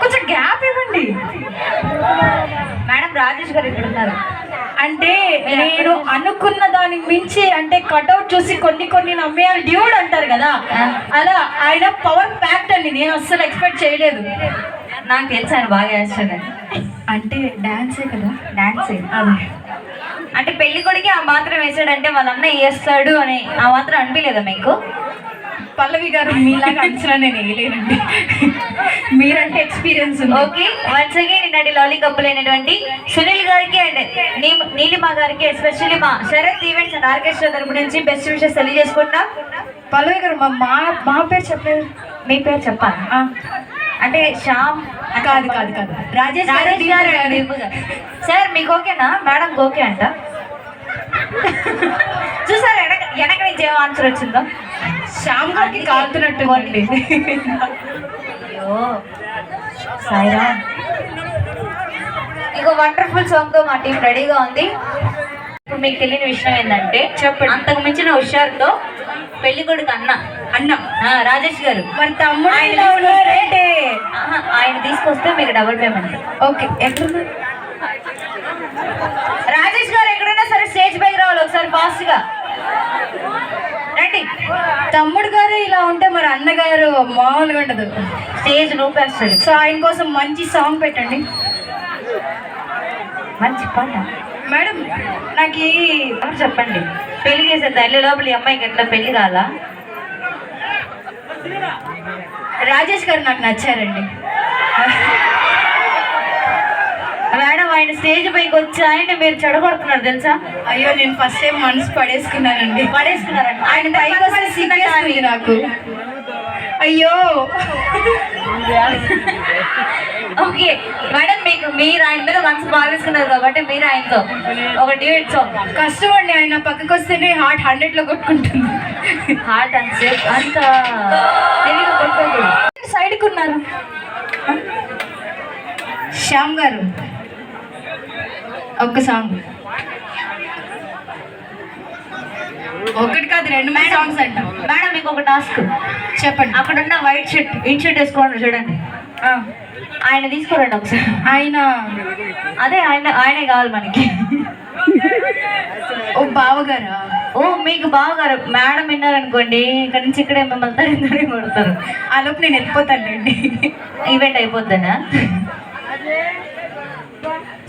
కొంచెం గ్యాప్ ఇవ్వండి. మేడం రాజేష్ గారు ఇక్కడ ఉన్నారు. అంటే నేను అనుకున్న దానికి మించి అంటే కట్అవుట్ చూసి కొన్ని కొన్ని నమ్మేయాలి డ్యూడ్ అంటారు కదా. అలా ఆయన పవర్ ప్యాక్ట్ అండి. నేను అస్సలు ఎక్స్పెక్ట్ చేయలేదు. నాకు తెలుసు ఆయన బాగా చేస్తాడని అంటే డాన్సే కదా? డాన్స్ అదే అంటే పెళ్ళి కొడుకి ఆ మాత్రం వేసాడంటే వాళ్ళ అన్న వేస్తాడు అని ఆ మాత్రం అనిపించలేదా మీకు? పల్లవి గారు మీలాగా అంచనా నేను వేయలేనండి. మీరంటే ఎక్స్పీరియన్స్ ఓకే వన్స్ అగైన్ నిన్నటి లాలీకప్ అయినటువంటి సునీల్ గారికి అండ్ నీలిమా గారికి ఎస్పెషల్లీ మా శరత్ ఈవెంట్స్ అండ్ ఆర్కెస్ట్రా తరపు నుంచి బెస్ట్ విషెస్ తెలియజేసుకుంటా పల్లవి గారు మా మా మా పేరు చెప్పలేదు. మీ పేరు చెప్పాలి? అంటే శ్యామ్ కాదు కాదు కాదు. రాజేష్ రాజేష్ గారు. సార్ మీకు ఓకేనా? మేడం ఓకే అంట. చూసారు వెనక వెనక నుంచి ఏం ఆన్సర్ వచ్చిందో? శ్యామ్ గారికి కాలుతున్నట్టుందండి సాయిరా. ఇంకో వండర్ఫుల్ సాంగ్తో మా టీం రెడీగా ఉంది. ఇప్పుడు మీకు తెలియని విషయం ఏంటంటే చెప్పండి. అంతకు మించిన హుషారుతో పెళ్ళి కొడుకు అన్న అన్న రాజేష్ గారు. మరి తమ్ముడు ఆయన తీసుకొస్తే మీకు డబుల్ పేమెంట్ ఓకే ఎట్లున్నారు రాజేష్ గారు ఎక్కడైనా సరే స్టేజ్ పైకి రావాలి ఒకసారి ఫాస్ట్గా. తమ్ముడు గారు ఇలా ఉంటే మరి అన్నగారు మామూలుగా ఉండదు. స్టేజ్ రూపేస్తాడు సో ఆయన కోసం మంచి సాంగ్ పెట్టండి. మంచి పాట. మేడం నాకు ఈ చెప్పండి. పెళ్ళి చేసే తల్లి లోపల ఈ అమ్మాయికి ఎట్లా పెళ్ళి కాలా రాజేష్ గారు నాకు నచ్చారండి. మేడం ఆయన స్టేజ్ పైకి వచ్చి ఆయన మీరు చెడగొడుతున్నారు తెలుసా? అయ్యో నేను ఫస్ట్ టైం మనసు పడేసుకున్నానండి. పడేసుకున్నారంట. ఆయన పైకి వస్తే సిగ్గేస్తుంది నాకు. అయ్యో. ఓకే మేడం మీకు మీరు ఆయన మీద మనసు బాగేసుకున్నారు కాబట్టి మీరు ఆయనతో ఒక డ్యూట్ సాంగ్ కష్టం అండి ఆయన పక్కకు వస్తేనే హార్ట్ హండ్రెడ్లో కొట్టుకుంటుంది. హార్ట్ అంత అంత సైడ్కి ఉన్నారు. శ్యామ్ గారు. ఒక్క సాంగ్ ఒకటి కాదు రెండు మూడు సాంగ్స్ అంట. మేడం మీకు ఒక టాస్క్ చెప్పండి. అక్కడున్న వైట్ షర్ట్ ఇన్ షర్ట్ వేసుకోండి చూడండి. ఆయన తీసుకురండి ఒకసారి. ఆయన. అదే ఆయన ఆయనే కావాలి మనకి. ఓ బావగారా? ఓ మీకు బాగా మేడం విన్నారనుకోండి ఇక్కడ నుంచి ఇక్కడే మిమ్మల్ని తరి కొడతారు. ఆ లోపు నేను వెళ్ళిపోతానండి ఈవెంట్ అయిపోద్దనా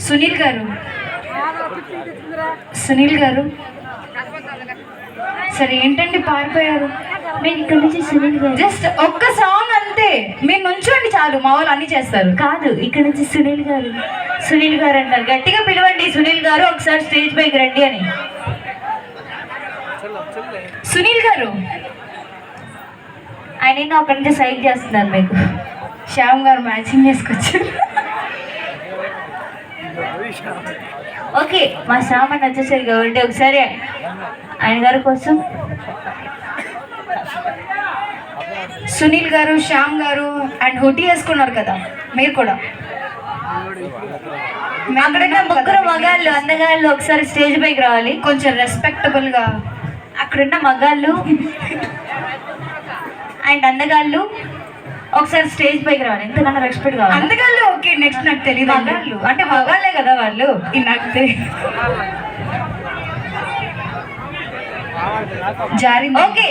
సునీల్ గారు. సునీల్ గారు. సరే ఏంటండి పారిపోయారు? మీరు ఇక్కడ నుంచి సునీల్ గారు. జస్ట్ ఒక్క సాంగ్ అంతే. మీరు నుంచోండి చాలు మా వాళ్ళు అన్ని చేస్తారు. కాదు ఇక్కడ నుంచి సునీల్ గారు. సునీల్ గారు అంటారు. గట్టిగా పిలవండి సునీల్ గారు ఒకసారి స్టేజ్ పైకి రండి అని. సునీల్ గారు. ఆయన ఇంకా అక్కడి నుంచి సైడ్ చేస్తున్నారు మీకు. శ్యామ్ గారు మ్యాచింగ్ చేసుకొచ్చారు ఓకే మా సామాన్ వచ్చేసరి కాబట్టి ఒకసారి ఆయన గారి కోసం. సునీల్ గారు శ్యామ్ గారు అండ్ హుటీ వేసుకున్నారు కదా మీరు కూడా. అక్కడ ముగ్గురు మగాళ్ళు అందగాళ్ళు ఒకసారి స్టేజ్ పైకి రావాలి. కొంచెం రెస్పెక్టబుల్గా అక్కడున్న మగాళ్ళు అండ్ అందగాళ్ళు. ఒకసారి స్టేజ్ పైకి రావాలి. ఎంతకన్నా రెస్పెక్ట్ కావాలి. అందుకల్లో ఓకే నెక్స్ట్ నాకు తెలియదు మగాళ్ళు. అంటే మగాళ్ళే కదా వాళ్ళు. నాకు జారింది. ఓకే.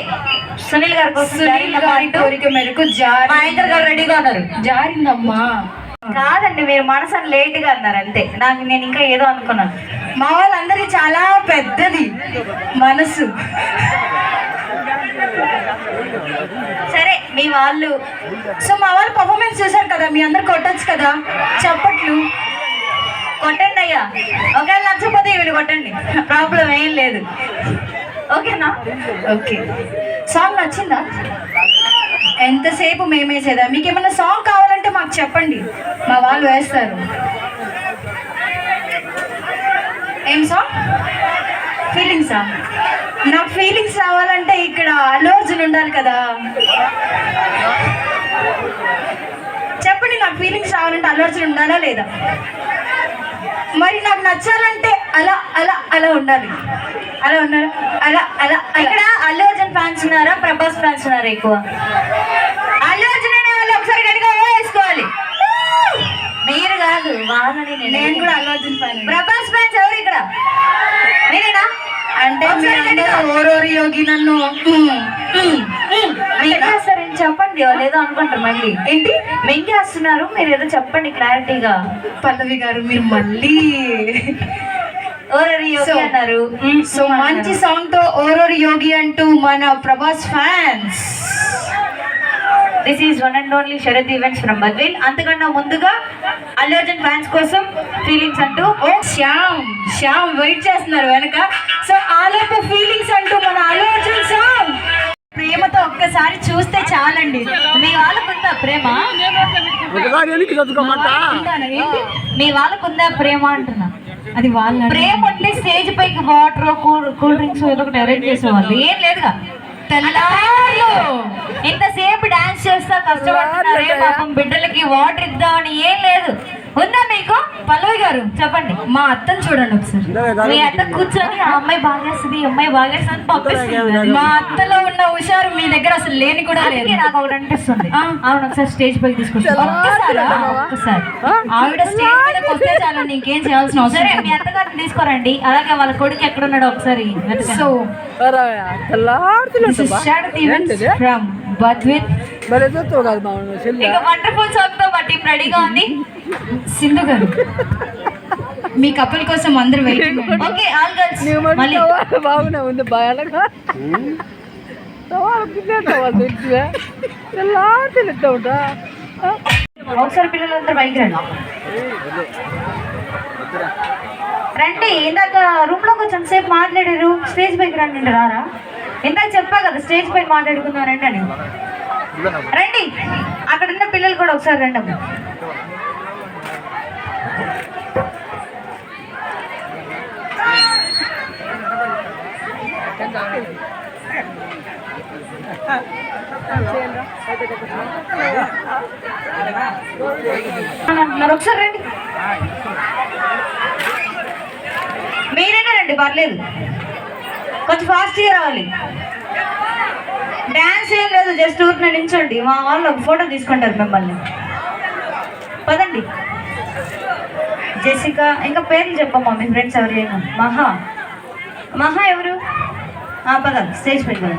సునీల్ గారి కోసం సునీల్ గారి. కోరిక మేరకు జారి యాంకర్ గారు రెడీగా ఉన్నారు. జారిందమ్మా. కాదండి మీరు మనసు అని లేట్గా అన్నారు అంతే. నాకు నేను ఇంకా ఏదో అనుకున్నాను. మా వాళ్ళందరి చాలా పెద్దది మనసు సరే మీ వాళ్ళు. సో మా వాళ్ళు పర్ఫార్మెన్స్ చూసారు కదా మీ అందరు కొట్టచ్చు కదా. చప్పట్లు. కొట్టండి అయ్యా. ఒకవేళ నచ్చకపోతే వీళ్ళు కొట్టండి. ప్రాబ్లం ఏం లేదు. ఓకేనా? ఓకే. సాంగ్ నచ్చిందా? ఎంతసేపు మేమేసేదా మీకు ఏమైనా సాంగ్ కావాలంటే మాకు చెప్పండి. మా వాళ్ళు వేస్తారు. ఏం సాంగ్ ఫీలింగ్ సాంగ్ నాకు ఫీలింగ్స్ రావాలంటే ఇక్కడ అల్లు అర్జున్ ఉండాలి కదా. చెప్పండి నాకు ఫీలింగ్స్ రావాలంటే అల్లు అర్జున్ ఉండాలా లేదా? మరి నాకు నచ్చాలంటే అలా అలా అలా ఉండాలి. అలా ఉండాలి? అలా అలా ఇక్కడ అల్లు అర్జున్ ఫ్యాన్స్ ఉన్నారా? ప్రభాస్ ఫ్యాన్స్ ఉన్నారా ఎక్కువ? అల్లు అర్జున్ అనే వాళ్ళు ఒకసారి గట్టిగా ఓ వేసుకోవాలి. నేను కూడా అల్లు అర్జున్ ఫ్యాన్ ప్రభాస్ ఫ్యాన్స్ ఎవరు ఇక్కడ? మీరేనా? అంటే మీరందరూ ఓరోరి యోగి నన్ను? మింగేస్తారని చెప్పండి. ఏదో అనుకుంటారు మళ్ళీ. ఏంటి? మింగేస్తున్నారు మీరు ఏదో చెప్పండి క్లారిటీగా. పల్లవి గారు మీరు మళ్ళీ ఓరరి యోగి So- అన్నారు. సో మంచి సాంగ్తో ఓరోరి యోగి అంటూ మన Prabhas fans this is one and only Sharath events from Badvel అంతకన్నా ముందుగా అల్లు అర్జున్ ఫ్యాన్స్ కోసం ఫీలింగ్స్ అంటూ ఓ శ్యామ్ శ్యామ్ వెయిట్ చేస్తున్నారు వెనక. సో ఆలోపు ఫీలింగ్స్ అంటూ మన అల్లు అర్జున్ సాంగ్ ప్రేమతో ఒక్కసారి చూస్తే చాలండి. మీ వాళ్ళకుందా ప్రేమ? మీ వాళ్ళకుందా ప్రేమ అంటున్నా. అది వాళ్ళ ప్రేమ ఉంటే స్టేజ్ పైకి వాటర్ కూల్ కూల్ డ్రింక్స్ ఏదో ఒకటి అరేంజ్ చేసేవాళ్ళు. ఏం లేదుగా. తెల్లార్లు. ఇంతసేపు డాన్స్ చేస్తా కష్టపడుతున్నారే పాపం బిడ్డలకి వాటర్ ఇద్దామని ఏం లేదు ఉందా మీకు? పల్లవి గారు చెప్పండి. మా అత్తని చూడండి ఒకసారి. మీ అత్త కూర్చొని ఆ అమ్మాయి బాగేస్తుంది ఈ అమ్మాయి బాగేస్తుంది పంపిస్తుంది. మా అత్తలో ఉన్న హుషారు మీ దగ్గర అసలు లేని కూడా లేదు. నాకు ఒకటి అనిపిస్తుంది. ఆ. అవును ఒకసారి స్టేజ్ పైకి తీసుకొచ్చి ఒక్కసారా? ఒక్కసారి. ఆవిడ స్టేజ్ మీదకి వస్తే చాలు నీకేం చేయాల్సిన సరే అవసరం మీ అత్తగారిని తీసుకురండి. అలాగే వాళ్ళ కొడుకు ఎక్కడున్నాడో ఒకసారి వెతకండి. సో ఫ్రమ్ బద్విత్ మరి చూస్తావు కదా మా చెల్లి ఇంకా వండర్ఫుల్ మా టీం రెడీగా ఉంది. సింధు గారు మీ కపుల్ కోసం అందరూ వెయిటింగ్ ఓకే ఆల్ గర్ల్స్ మళ్ళీ. ఉంది? బాగా ఉంటా ఒకసారి పిల్లలందరూ బయటికి రండి. రండి ఇందాక రూమ్లోకి వచ్చి సేపు మాట్లాడారు. స్టేజ్ పైకి రండి రారా? ఇందాక చెప్పా కదా స్టేజ్ పైన మాట్లాడుకున్నారండి అని. రండి. అక్కడ ఉన్న పిల్లలు కూడా ఒకసారి రండి అమ్మ. ఒకసారి రండి. మీరైనా రండి పర్లేదు. కొంచెం ఫాస్ట్గా రావాలి. డ్యాన్స్ ఏం లేదు జస్ట్ ఊరిన నించోండి మా వాళ్ళు ఒక ఫోటో తీసుకుంటారు మిమ్మల్ని. పదండి. జెసిక ఇంకా పేర్లు చెప్పమ్మా మీ ఫ్రెండ్స్ ఎవరైనా. మహా. మహా ఎవరు? పద స్టేజ్ పైకి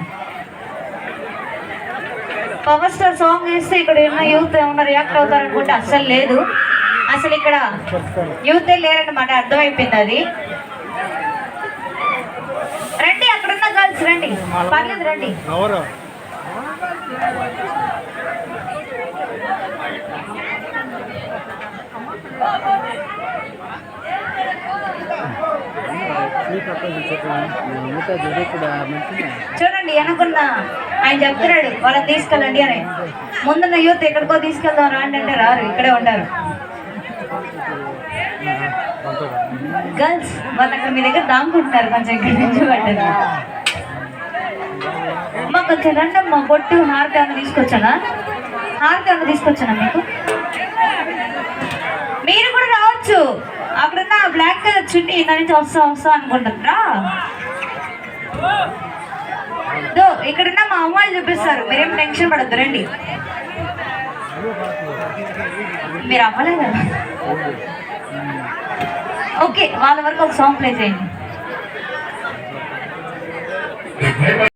పవర్ స్టార్ సాంగ్ వేస్తే ఇక్కడ ఉన్న యూత్ ఏమన్నా రియాక్ట్ అవుతారు అనుకుంటే అస్సలు లేదు. అసలు ఇక్కడ యూత్ లేరన్నమాట అర్థమైపోయింది అది రండి అక్కడున్న గర్ల్స్ రండి పర్లేదు రండి ఎవరు? చూడండి వెనకున్న ఆయన చెప్తున్నాడు వాళ్ళని తీసుకెళ్ళండి అని. ముందున్న యూత్ ఎక్కడికో తీసుకెళ్దాం రాండి అంటే రారు ఇక్కడే ఉంటారు గర్ల్స్ వాళ్ళు అక్కడ మీ దగ్గర దాముకుంటున్నారు కొంచెం ఇక్కడ నుంచి పడ్డది మా రండి అమ్మ. బొట్టు హార్ట్ ఏమైనా తీసుకొచ్చానా? హార్ట్ ఏమైనా తీసుకొచ్చానా మీకు? మీరు కూడా రావచ్చు. అక్కడున్న బ్లాక్ కలర్ చున్నీ దాని నుంచి వస్తా వస్తా అనుకుంటారా దో ఇక్కడున్న మా అమ్మాయిలు చూపిస్తారు మీరేం టెన్షన్ పడద్దు రండి. మీరు అమ్మలేదు కదా ఓకే వాళ్ళ వరకు ఒక సాంగ్ ప్లే చేయండి.